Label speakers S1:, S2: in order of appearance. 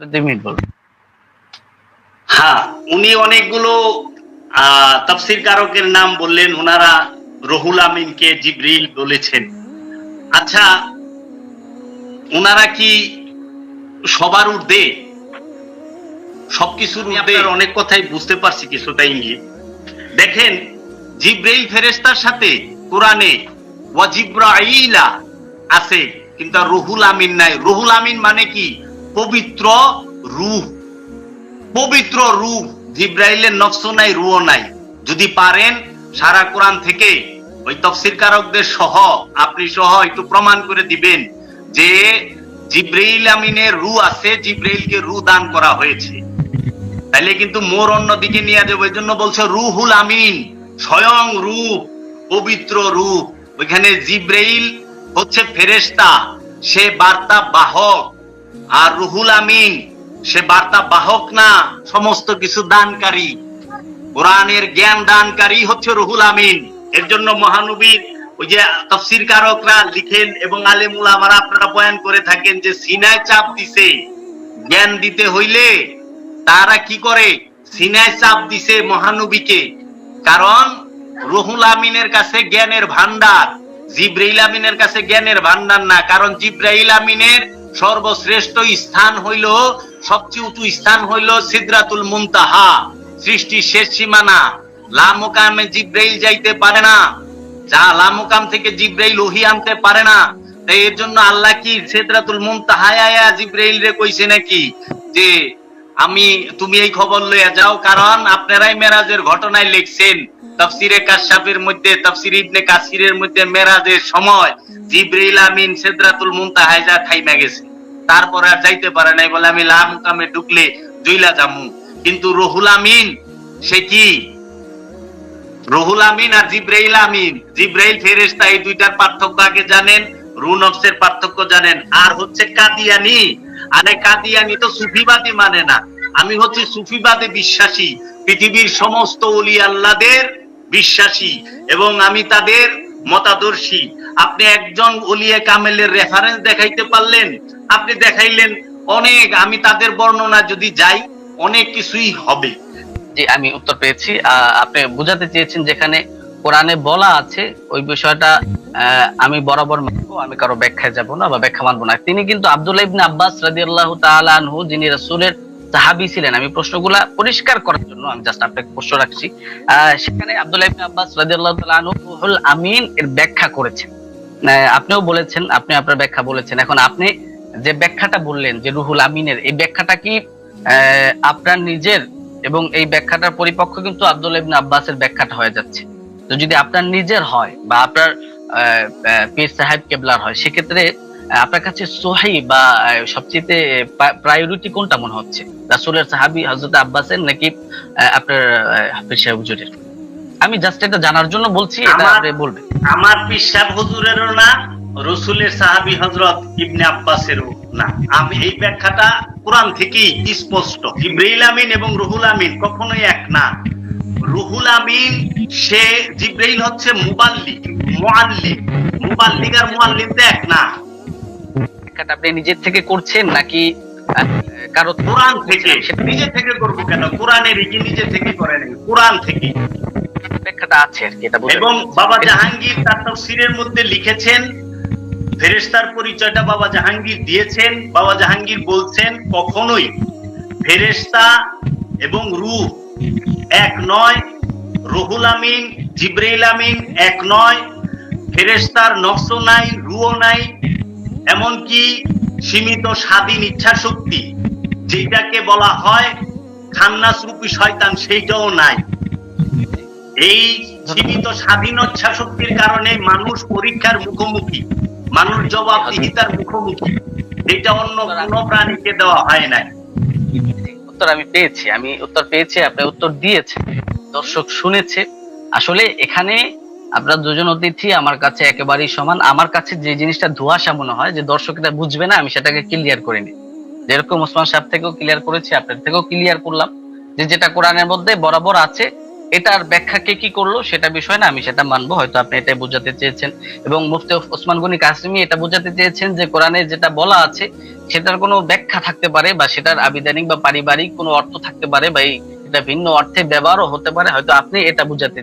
S1: আপনি দুই মিনিট বলুন
S2: হ্যাঁ উনি অনেকগুলো তাফসীর কারকের নাম বললেন ওনারা রহুল আমিনকে জিব্রিল বলেছেন। আচ্ছা ওনারা কি সবার ঊর্ধ্বে? সবকিছুর অনেক কথাই বুঝতে পারছি কিছুটা ইঙ্গিত দেখেন জিব্রাইল ফেরেশতার সাথে কোরআনে ওয়াজিব্রাইলা আছে কিন্তু রুহুল আমিন নাই। রুহুল আমিন মানে কি? পবিত্র রূহ। পবিত্র রূহ। জিব্রাইলের নফস নাই রুহ নাই। যদি পারেন, সারা কোরআন থেকে ওই তফসির কারকদের সহ, আপনি সহ একটু প্রমাণ করে দিবেন যে জিব্রাইল আমিনের রু আছে, জিব্রাইলকে রু দান করা হয়েছে। তাহলে কিন্তু মোর অন্য দিকে নিয়ে যাব ওই জন্য বলছে রুহুল আমিন, স্বয়ং রূপ পবিত্র রূপ ওইখানে জিব্রাইল হচ্ছে ফেরেশতা, সে বার্তা বাহক। আর রুহুল আমিন, সে বার্তা বাহক না, সমস্ত কিছু দানকারী। কোরআনের জ্ঞান দানকারী হচ্ছে রুহুল আমিন। এর জন্য মহানবীর ওই যে তফসির কারকরা লিখেন এবং আলেমুল আমার আপনারা বয়ান করে থাকেন যে সিনায় চাপ দিছে। জ্ঞান দিতে হইলে তারা কি করে? সিনায় চাপ দিছে মহানবীকে। কারণ রুহুল আমিনের কাছে জ্ঞানের ভান্ডার জিব্রাইল আমিনের কাছে জ্ঞানের ভান্ডার না। কারণ জিব্রাইল আমিনের সর্বশ্রেষ্ঠ স্থান হইল, সবচেয়ে উঁচু স্থান হইল সিদরাতুল সৃষ্টির শেষ সীমানা। জিব্রাইল যাইতে পারে না। যা লামুকাম থেকে জিব্রাইল ওহি আনতে পারে না। তাই এর জন্য আল্লাহ কি সিদরাতুল মুনতাহায় জিব্রাইল রে কইছে নাকি? যে, আমি, তুমি এই খবর লইয়া যাও, কারণ আপনারাই মেরাজের ঘটনায় লিখছেন। তাফসিরে কাশাফের মধ্যে, তাফসির ইবনে কাসিরের মধ্যে মেরাজের সময় আমিন থাইমা গেছে। তারপর আর যাইতে পারে নাই বলে আমি লাম কামে ঢুকলে জামু কিন্তু রহুল আমিন, সে কি? রহুল আমিন আর জিব্রাইল আমিন। জিব্রাইল ফেরেশতা এই দুইটার পার্থক্য আগে জানেন, রুনফসের পার্থক্য জানেন। আর হচ্ছে কাদিয়ানি। আরে কাদিয়ানি তো সুফিবাদী মানে না। আমি হচ্ছে সুফিবাদে বিশ্বাসী। পৃথিবীর সমস্ত অলি আল্লাহদের বিশ্বাসী এবং আমি তাদের মতাদর্শী। আপনি একজন অলিয়ে কামেলের রেফারেন্স দেখাইতে পারলেন, আপনি দেখাইলেন অনেক, আমি তাদের বর্ণনা যদি যাই, অনেক কিছুই হবে।
S1: জি, আমি উত্তর পেয়েছি। আপনি বুঝাতে চেয়েছেন যেখানে কোরআনে বলা আছে, ওই বিষয়টা আমি বরাবর মানবো, আমি কারও ব্যাখ্যায় যাব না বা ব্যাখ্যা মানবো না। তিনি কিন্তু আব্দুল্লাহ ইবনে আব্বাস রাদিয়াল্লাহু তাআলা আনহু, যিনি রাসূলের সাহাবী ছিলেন। আমি প্রশ্নগুলা পরিষ্কার করার জন্য আমি জাস্ট আপনাকে প্রশ্ন রাখছি। সেখানে আব্দুল্লাহ আব্বাস রাদিয়াল্লাহু আমিন এর ব্যাখ্যা করেছেন। আপনিও বলেছেন, আপনি আপনার ব্যাখ্যা বলেছেন। এখন আপনি যে ব্যাখ্যাটা বললেন যে রুহুল আমিনের, এই ব্যাখ্যাটা কি আপনার নিজের? এবং এই ব্যাখ্যাটার পরিপক্ষ কিন্তু আব্দুল ইবনে আব্বাসের ব্যাখ্যাটা হয়ে যাচ্ছে। তো যদি আপনার নিজের হয় বা আপনার পীর সাহেব কেবলার হয়, সেক্ষেত্রে আপনার কাছে সোহাই বা সবচেয়ে প্রায়োরিটি কোনটা মনে হচ্ছে? রাসূলের সাহাবী হযরত আব্বাসের নাকি আপনার হাফিজ সাহেব হুজুরের? আমি জাস্ট এটা জানার জন্য বলছি এটা আপনি বলবেন।
S2: আমার পিসাব হুজুরেরও না রসুলের সাহাবী হজরত ইবনে আব্বাসেরও না। আমি এই ব্যাখ্যাটা কোরআন থেকেই স্পষ্ট। জিব্রাইল আমিন এবং রুহুল আমিন কখনোই এক না। রুহুল আমিন সে জিব্রাইল হচ্ছে মুবাল্লিগ মুআল্লিম মুবাল্লিগ আর মুআল্লিম এক না।
S1: ব্যাখ্যাটা আপনি নিজের থেকে করছেন নাকি কারও
S2: কোরআন থেকে? নিজে থেকে করব কেন? কোরআনের কি নিজে থেকে করে নেই কোরআন থেকে।
S1: ব্যাখ্যাটা আছে আর কি এটা
S2: এবং বাবা জাহাঙ্গীর তার তফসিরের মধ্যে লিখেছেন ফেরেশতার পরিচয়টা বাবা জাহাঙ্গীর দিয়েছেন। বাবা জাহাঙ্গীর বলছেন কখনোই ফেরেশতা এবং রূহ এক নয় রুহুল আমিন জিব্রাইল আমিন এক নয় ফেরেশতার নকশ নাই রুও নাই এমনকি সীমিত স্বাধীন ইচ্ছা শক্তি যেটাকে বলা হয় খান্নাস রূপী শয়তান, সেইটাও নাই। এই সীমিত স্বাধীন ইচ্ছা শক্তির কারণে মানুষ পরীক্ষার মুখোমুখি, মানুষ জবাবদিহিতার মুখোমুখি এটা অন্য কোনো প্রাণীকে দেওয়া হয় নাই।
S1: উত্তর আমি পেয়েছি, আমি উত্তর পেয়েছি আপনি উত্তর দিয়েছেন, দর্শক শুনেছে। আসলে এখানে আপনারা দুজন অতিথি আমার কাছে একেবারেই সমান। আমার কাছে যে জিনিসটা ধোঁয়াশা মনে হয়, যে দর্শক বুঝবে না, আমি সেটাকে ক্লিয়ার করে নিই। যেরকম ওসমান সাহেব থেকেও ক্লিয়ার করেছি আপনার থেকেও ক্লিয়ার করলাম যে যেটা কোরআনের মধ্যে বরাবর আছে, এটার ব্যাখ্যা কে কি করল সেটা বিষয় না, আমি সেটা মানবো, হয়তো আপনি এটাই বোঝাতে চেয়েছেন। এবং মুফতি ওসমান গনি কাসিমি এটা বোঝাতে চেয়েছেন যে কোরআনে যেটা বলা আছে, সেটার কোনো ব্যাখ্যা থাকতে পারে বা সেটার আবিধানিক বা পারিবারিক কোনো অর্থ থাকতে পারে বা এটা ভিন্ন অর্থে ব্যবহারও হতে পারে, হয়তো আপনি এটা বুঝাতে